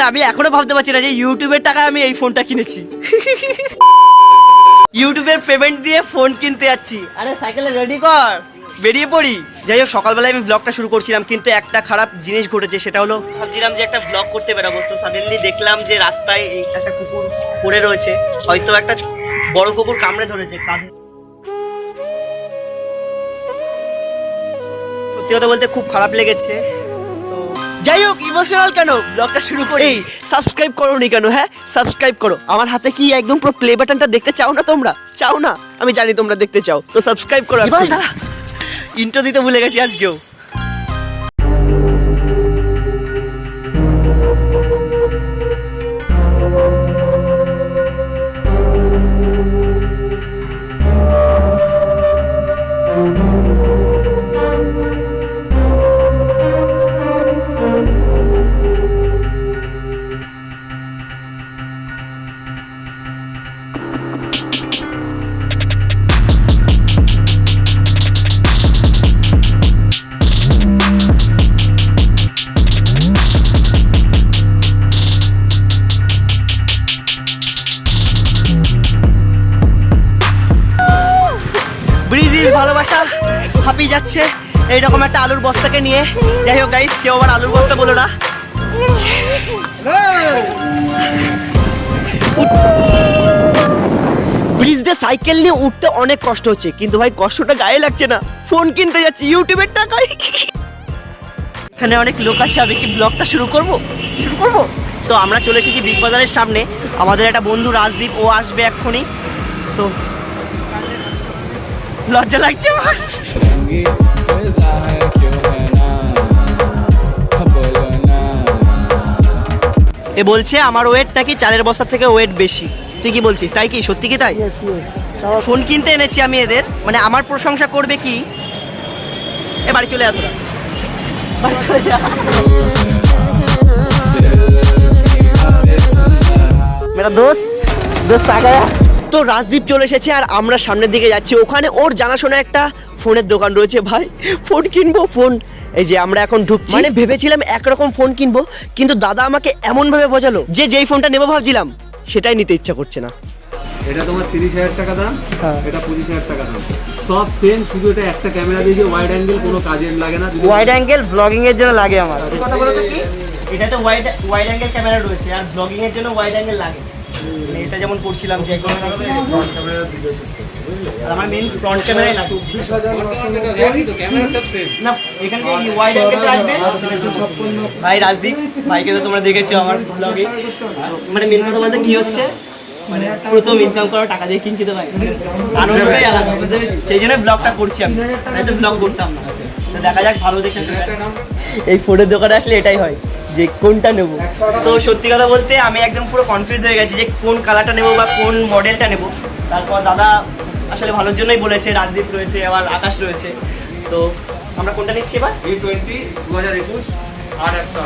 না আমি এখনও ভাবতে পারছি না যে ইউটিউবের টাকায় আমি এই ফোনটা কিনেছি। ইউটিউবের পেমেন্ট দিয়ে ফোন কিনতে যাচ্ছি। আরে সাইকেলে রেডি কর। বেরিয়ে পড়ি। যাই হোক সকালবেলায় আমি ব্লগটা শুরু করছিলাম কিন্তু একটা খারাপ জিনিস ঘটেছে সেটা হলো ভাবছিলাম যে একটা ব্লগ করতে বেরাবো। তো সাডেনলি দেখলাম যে রাস্তায় একটা কুকুর পড়ে রয়েছে। হয়তো একটা বড় কুকুর কামড়ে ধরেছে কাঁধে। সত্যি কথা বলতে খুব খারাপ লেগেছে। যাই হোক ইমোশনাল কেন? ব্লগটা শুরু করি। এই সাবস্ক্রাইব করো নি কেন হ্যাঁ? সাবস্ক্রাইব করো। আমার হাতে কি একদম পুরো প্লে বাটনটা দেখতে চাও না তোমরা? চাও না? আমি জানি তোমরা দেখতে চাও। তো সাবস্ক্রাইব করো ইন্ট্রো দিতে ভুলে গেছি আজকেও। ব্রিজিস ভালোবাসা হাঁপিয়ে যাচ্ছে। এইরকম একটা আলুর বস্তাকে নিয়ে। যাই হোক গাইস কেউ আবার আলুর বস্তা বলো না। ব্রিজ দিয়ে সাইকেল নিয়ে উঠতে অনেক কষ্ট হচ্ছে, কিন্তু ভাই কষ্টটা গায়ে লাগছে না। ফোন কিনতে যাচ্ছি, ইউটিউবের টাকায়। এখানে অনেক লোক আছে, আমি কি ব্লগটা শুরু করব? শুরু করব? তো আমরা চলে এসেছি বিগ বাজারের সামনে। আমাদের একটা বন্ধু রাজদীপ, ও আসবে এক্ষুনি। তো লজ্জা লাগছে আমার रंगी फिजा है क्यों है ना बोलो ना এ বলছে আমার ওয়েট নাকি চালের বস্তা থেকে ওয়েট বেশি তুই কি বলছিস তাই কি সত্যি কি তাই ফোন কিনতে এনেছি আমি এদের মানে আমার প্রশংসা করবে কি এ বাড়ি চলে আসো বাড়ি চলে যা। মেরা দোস্ত দোস্ত আ গায়া তো রাজদীপ চলে এসেছে আর আমরা সামনের দিকে যাচ্ছি। ওখানে ওর জানাশোনা একটা ফোনের দোকান রয়েছে ভাই। ফোন কিনবো ফোন। এই যে আমরা এখন ঢুকছি। মানে ভেবেছিলাম একরকম ফোন কিনবো কিন্তু দাদা আমাকে এমন ভাবে বোঝালো যে যেই ফোনটা নেব ভাবছিলাম সেটাই নিতে ইচ্ছা করছে না। এটা তোমার তিরিশ হাজার টাকা দাম এটা পঁচিশ হাজার টাকা দাম। সব সেম শুধু এটা একটা ক্যামেরা দিয়েছে ওয়াইড অ্যাঙ্গেল কোনো কাজের লাগে না ওয়াইড অ্যাঙ্গেল ব্লগিং এর জন্য লাগে আমার। কথা বলো তো কি? এটাতে ওয়াইড ওয়াইড অ্যাঙ্গেল ক্যামেরা রয়েছে আর ব্লগিং এর জন্য ওয়াইড অ্যাঙ্গেল লাগে। এটা যেমন করছিলাম যে আমার মেইন ফ্রন্ট ক্যামেরাই লাগে ক্যামেরা সব সেম না এখানে যে ওয়াইড অ্যাঙ্গেলটা আসবে। ভাই রাজদীপ ভাইকে তো তোমরা দেখেছ আমার ব্লগে মানে মেন কথা বলতে কি হচ্ছে? মানে প্রথম ইনকাম করা টাকা দিয়ে কিনছি তো ভাই। আনন্দটাই আলাদা বুঝতে? সেই জন্য ব্লগটা করছি আমি। তো ব্লগ করতাম না। দেখা যাক ভালো দেখে এই ফোনের দোকানে আসলে এটাই হয়। যে কোনটা নেব? তো সত্যি কথা বলতে আমি একদম পুরো কনফিউজ হয়ে গেছি যে কোন কালারটা নেব বা কোন মডেলটা নেব। তারপর দাদা আসলে ভালোর জন্যই বলেছে রাজদীপ রয়েছে আবার আকাশ রয়েছে। তো আমরা কোনটা নিচ্ছি এবার? ই টোয়েন্টি দু হাজার একুশ আট একশো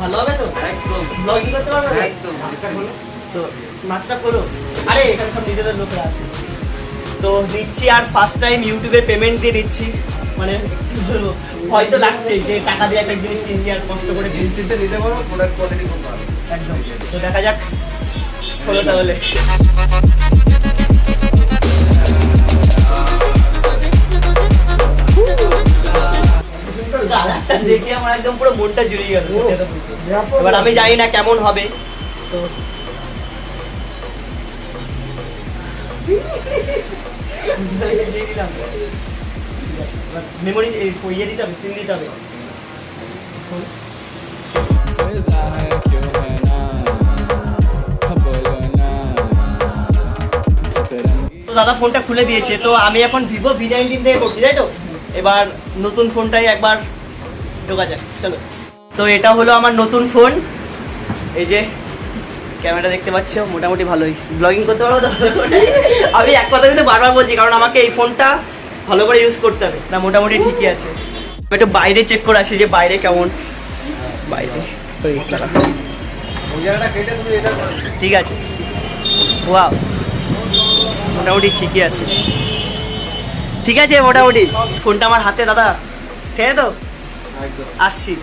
ভালো হবে তো? একদম। ব্লগিং করতে পারবে? একদম। তো মাছটা করো। আরে এখানে সব নিজেদের লোকরা আছে। তো দিচ্ছি আর ফার্স্ট টাইম ইউটিউবে পেমেন্ট দিয়ে দিচ্ছি। মানে কি বলব হয়তো লাগছে যে টাকা দিয়ে একটা জিনিস কিনছি আর কষ্ট করে নিশ্চিন্তে নিতে পারো প্রোডাক্ট কোয়ালিটি খুব ভালো। একদম। তো দেখা যাক হলো তাহলে। দেখে আমার একদম পুরো মনটা জুড়িয়ে গেল এবার আমি জানি না কেমন হবে। তো মেমোরি ইয়ে দিতে হবে সিন দিতে হবে। দাদা ফোনটা খুলে দিয়েছে, তো আমি এখন ভিভো ভি নাইনটিন থেকে করছি, তাই তো? এবার নতুন ফোনটাই একবার ঢোকা যাক, চলো। তো এটা হলো আমার নতুন ফোন। এই যে ক্যামেরা দেখতে পাচ্ছ, মোটামুটি ভালোই। ব্লগিং করতে পারব আমি এক কথা কিন্তু বারবার বলছি, কারণ আমাকে এই ফোনটা ভালো করে ইউজ করতে হবে। না, মোটামুটি ঠিকই আছে। একটু বাইরে চেক করে আসি যে বাইরে কেমন। বাইরে। ঠিক আছে। ওয়াও মোটামুটি ঠিকই আছে। ঠিক আছে, মোটামুটি। ফোনটা আমার হাতে, দাদা। ঠিক আছে তো? আসছি।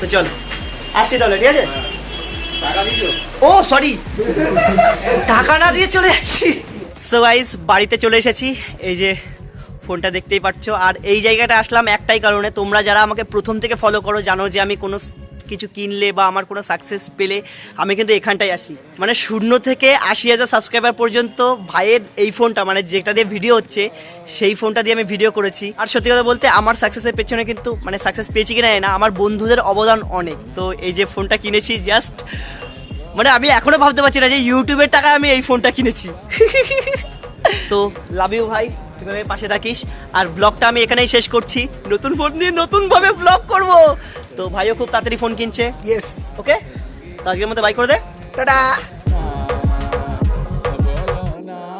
তো চলো। আসছি তাহলে, ঠিক আছে? ও সরি টাকা না দিয়ে চলে যাচ্ছি। সো গাইস বাড়িতে চলে এসেছি। এই যে ফোনটা দেখতেই পাচ্ছ। আর এই জায়গাটা আসলাম একটাই কারণে, তোমরা যারা আমাকে প্রথম থেকে ফলো করো, জানো যে আমি কোনো কিছু কিনলে বা আমার কোনো সাকসেস পেলে আমি কিন্তু এখানটায় আসি। মানে শূন্য থেকে আশি হাজার সাবস্ক্রাইবার পর্যন্ত ভাইয়ের এই ফোনটা মানে যেটা দিয়ে ভিডিও হচ্ছে, সেই ফোনটা দিয়ে আমি ভিডিও করেছি। আর সত্যি কথা বলতে, আমার সাকসেসের পেছনে কিন্তু মানে সাকসেস পেয়েছি কিনা না, আমার বন্ধুদের অবদান অনেক। তো এই যে ফোনটা কিনেছি জাস্ট মানে আমি এখনও ভাবতে পারছি না যে ইউটিউবের টাকায় আমি এই ফোনটা কিনেছি। তো লাভ ইউ ভাই এভাবে পাশে থাকিস। আর ব্লগটা আমি এখানেই শেষ করছি। নতুন ফোন নিয়ে নতুন ভাবে ব্লগ করব। তো ভাইও খুব তাড়াতাড়ি ফোন কিনছে। ইয়েস ওকে তো আজকের মতো বাই করে দে। টাটা।